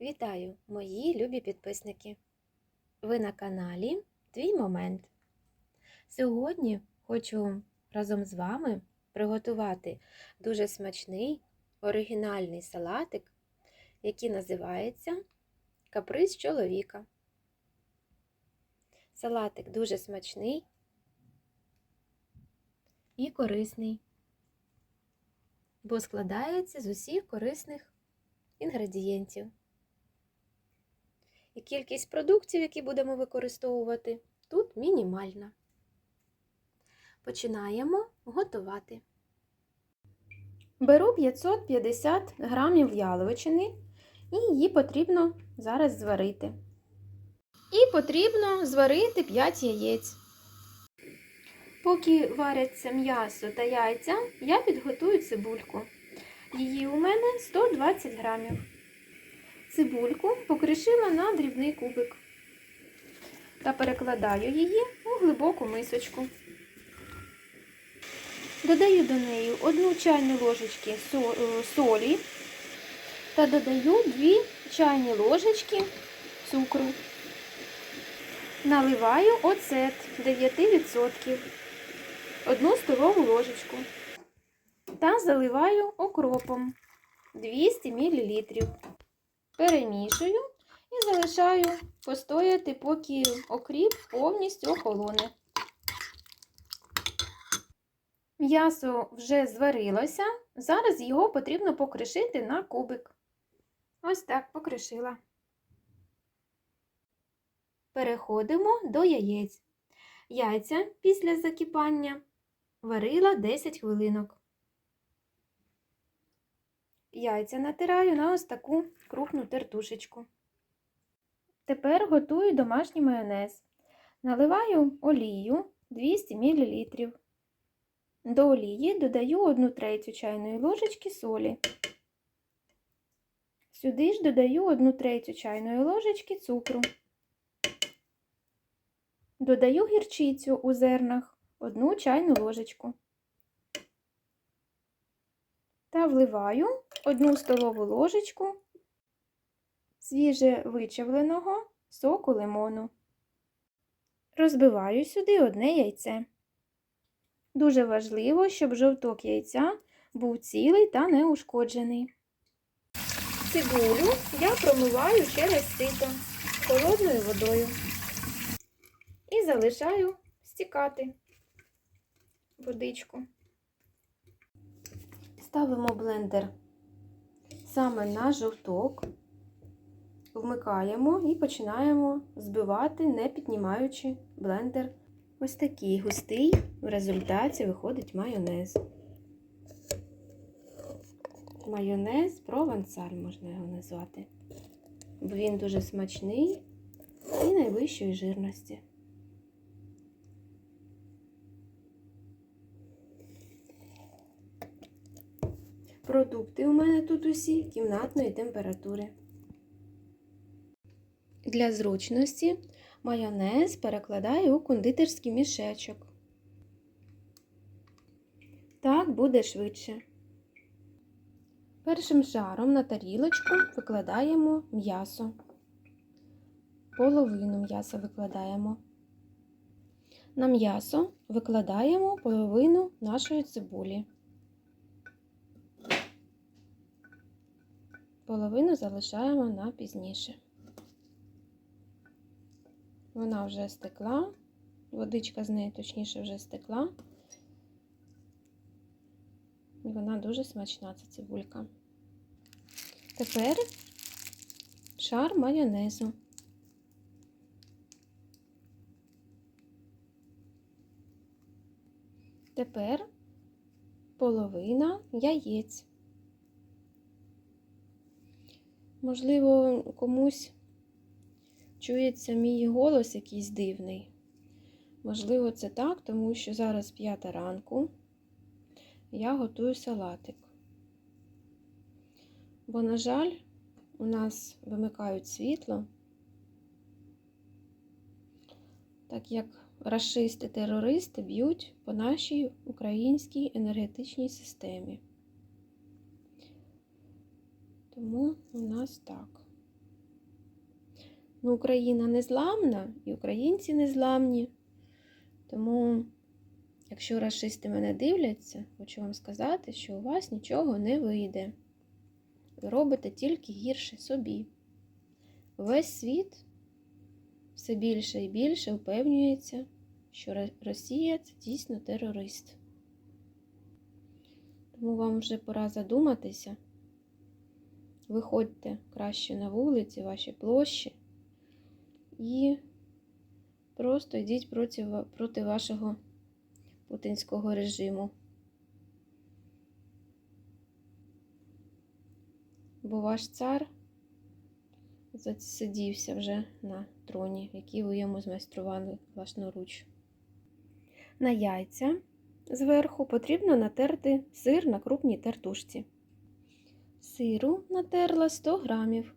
Вітаю, мої любі підписники! Ви на каналі Твій Момент. Сьогодні хочу разом з вами приготувати дуже смачний оригінальний салатик, який називається Каприз чоловіка. Салатик дуже смачний і корисний, бо складається з усіх корисних інгредієнтів. І кількість продуктів, які будемо використовувати, тут мінімальна. Починаємо готувати. Беру 550 грамів яловичини і її потрібно зараз зварити. І потрібно зварити 5 яєць. Поки варяться м'ясо та яйця, я підготую цибульку. Її у мене 120 грамів. Цибульку покришила на дрібний кубик та перекладаю її у глибоку мисочку. Додаю до неї одну чайну ложечки солі та додаю 2 чайні ложечки цукру. Наливаю оцет 9%, одну столову ложечку та заливаю окропом 200 мл. Перемішую і залишаю постояти, поки окріп повністю охолоне. М'ясо вже зварилося, зараз його потрібно покришити на кубик. Ось так покришила. Переходимо до яєць. Яйця після закипання варила 10 хвилинок. Яйця натираю на ось таку крупну тертушечку. Тепер готую домашній майонез. Наливаю олію 200 мл. До олії додаю 1 третю чайної ложечки солі. Сюди ж додаю 1 третю чайної ложечки цукру. Додаю гірчицю у зернах 1 чайну ложечку. Та вливаю 1 столову ложечку свіже вичавленого соку лимону. Розбиваю сюди одне яйце. Дуже важливо, щоб жовток яйця був цілий та неушкоджений. Цибулю я промиваю через сито холодною водою і залишаю стікати водичку. Ставимо блендер саме на жовток, вмикаємо і починаємо збивати, не піднімаючи блендер. Ось такий густий в результаті виходить майонез. Майонез провансаль можна його назвати, бо він дуже смачний і найвищої жирності. Продукти у мене тут усі кімнатної температури. Для зручності майонез перекладаю у кондитерський мішечок. Так буде швидше. Першим шаром на тарілочку викладаємо м'ясо. Половину м'яса викладаємо. На м'ясо викладаємо половину нашої цибулі. Половину залишаємо на пізніше. Вона вже стекла, водичка з неї точніше вже стекла. І вона дуже смачна, ця цибулька. Тепер шар майонезу. Тепер половина яєць. Можливо, комусь чується мій голос якийсь дивний. Можливо, це так, тому що зараз п'ята ранку я готую салатик. Бо, на жаль, у нас вимикають світло, так як расисти-терористи б'ють по нашій українській енергетичній системі. Тому у нас так. Ну, Україна незламна і українці незламні. Тому, якщо расисти мене дивляться, хочу вам сказати, що у вас нічого не вийде. Ви робите тільки гірше собі. Весь світ все більше і більше впевнюється, що Росія це дійсно терорист. Тому вам вже пора задуматися. Виходьте краще на вулиці, ваші площі і просто йдіть проти, проти вашого путінського режиму. Бо ваш цар засидівся вже на троні, який ви йому змайстрували власноруч. На яйця зверху потрібно натерти сир на крупній тертушці. Сиру натерла 100 грамів.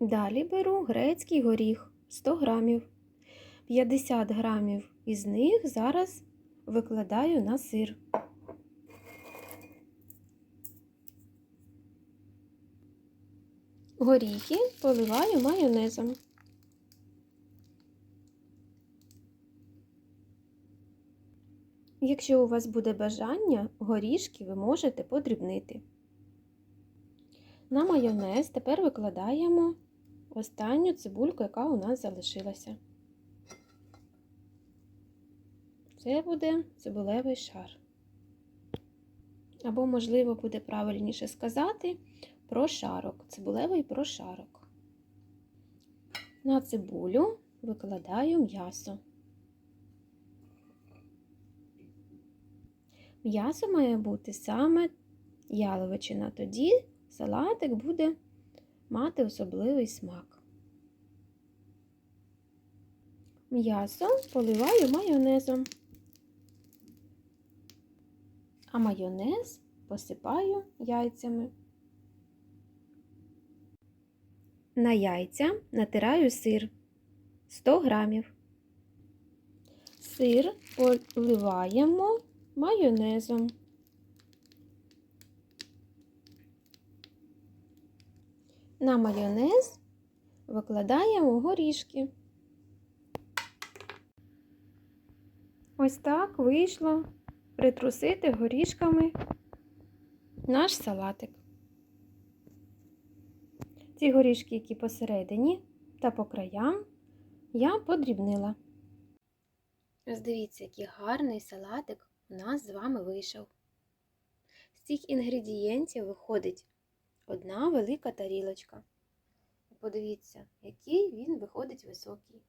Далі беру грецький горіх 100 грамів. 50 грамів із них зараз викладаю на сир. Горіхи поливаю майонезом. Якщо у вас буде бажання, горішки ви можете подрібнити. На майонез тепер викладаємо останню цибульку, яка у нас залишилася. Це буде цибулевий шар. Або, можливо, буде правильніше сказати прошарок, цибулевий прошарок. На цибулю викладаю м'ясо. М'ясо має бути саме яловичина, тоді салатик буде мати особливий смак. М'ясо поливаю майонезом, а майонез посипаю яйцями. На яйця натираю сир 100 грамів. Сир поливаємо майонезом. На майонез викладаємо горішки. Ось так вийшло притрусити горішками наш салатик. Ці горішки, які посередині та по краям, я подрібнила. Ось дивіться, який гарний салатик у нас з вами вийшов. З цих інгредієнтів виходить одна велика тарілочка. Подивіться, який він виходить високий.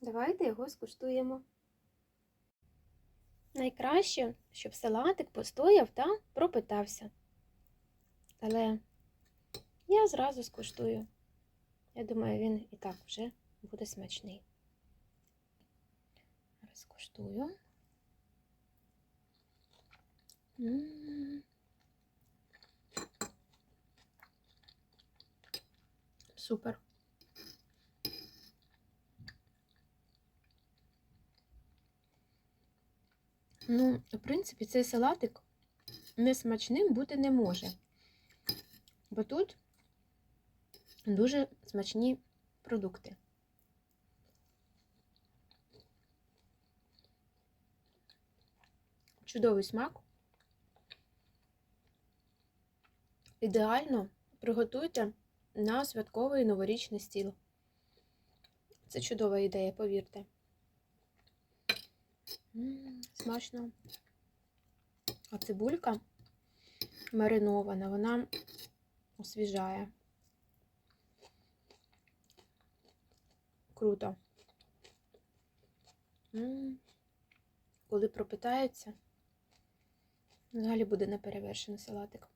Давайте його скуштуємо. Найкраще, щоб салатик постояв та пропитався. Але я зразу скуштую. Я думаю, він і так вже буде смачний. Розкуштую. М. Супер. Ну, в принципі, цей салатик несмачним бути не може. Бо тут дуже смачні продукти. Чудовий смак. Ідеально приготуйте на святковий новорічний стіл. Це чудова ідея, повірте. М, Смачно. А цибулька маринована, вона освіжає. Круто. М, Коли пропитається, взагалі буде неперевершений салатик.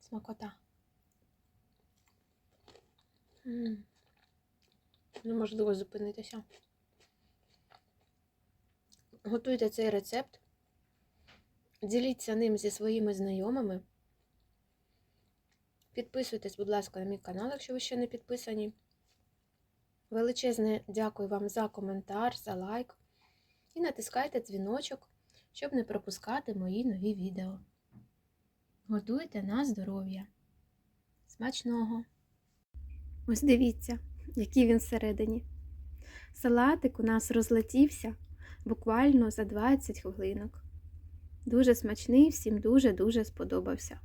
Смакота. М. Неможливо зупинитися. Готуйте цей рецепт. Діліться ним зі своїми знайомими. Підписуйтесь, будь ласка, на мій канал, якщо ви ще не підписані. Величезне дякую вам за коментар, за лайк. І натискайте дзвіночок, щоб не пропускати мої нові відео. Готуйте на здоров'я. Смачного! Ось дивіться, який він всередині. Салатик у нас розлетівся буквально за 20 хвилинок. Дуже смачний, всім дуже-дуже сподобався.